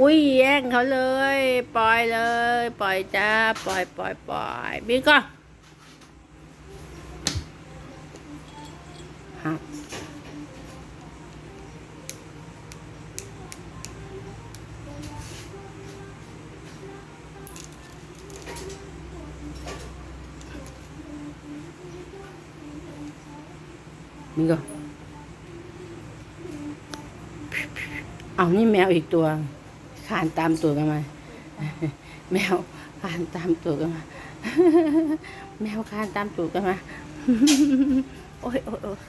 อุ้ยแย่งเขาเลย ปล่อยเลย ปล่อยจ้า ปล่อยปล่อยปล่อยบิ๊กก็หักบิ๊กก็เอานี่แมวอีกตัว คานตามตัวกันมา แมวคานตามตัวกันมา แมวคานตามตัวกันมาโอ้ยโอ้ยโอ้ย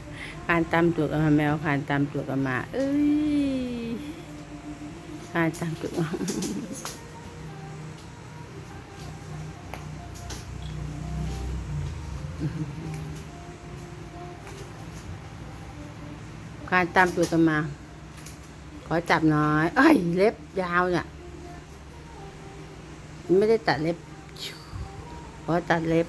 คานตามตัวกันมา แมวคานตามตัวกันมา เอ้ยคานตามตัวมาคานตามตัวกันมา ขอจับน่อยเอ้ยเล็บยาวเนี่ย ไม่ได้ตัดเล็บ ขอตัดเล็บ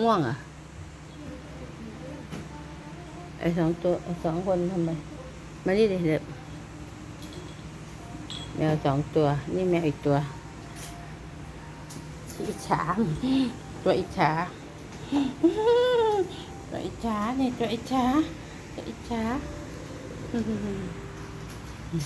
ง่วงอะ ไอสองตัวสองคนทำไม มานี่ดิเล็บ แมวสองตัว นี่แมวอีกตัวอิจฉา ตัวอิจฉา ตัวอิจฉาเนี่ยตัวอิจฉา ตัวอิจฉาเอ้ย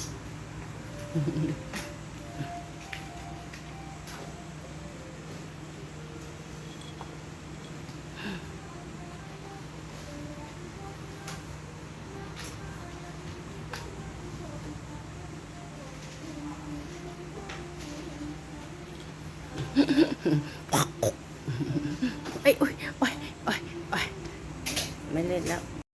โอ้ยโอ้ยโอ้ยโอ้ยไม่เล่นแล้ว